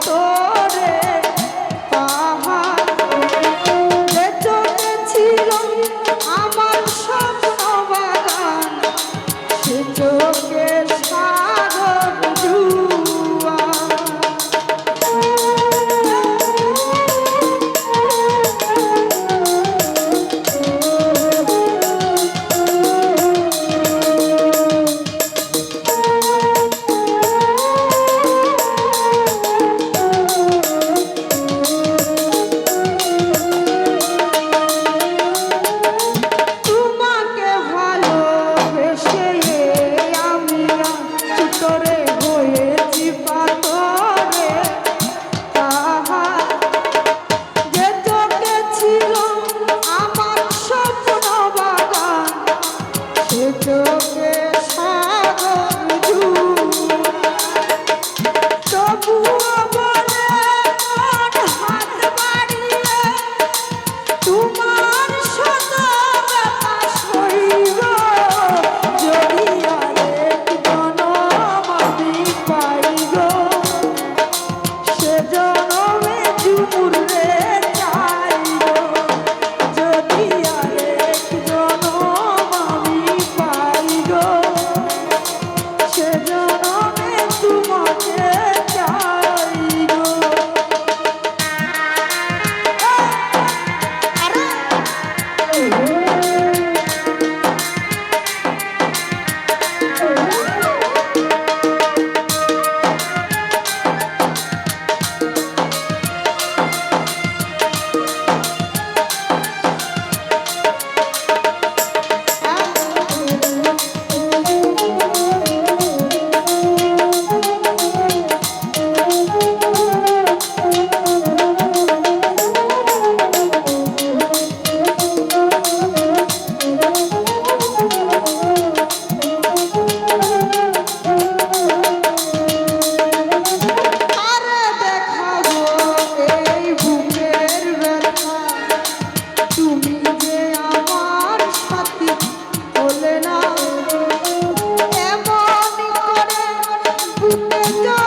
todos. Let go.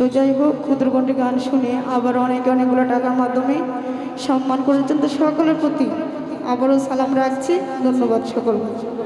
তো যাই হোক ক্ষুদ্রকণ্ঠে গান শুনে আবার অনেকে অনেকগুলো টাকার মাধ্যমে সম্মান করেছেন। তো সকলের প্রতি আবারও সালাম রাখছি। ধন্যবাদ সকলকে।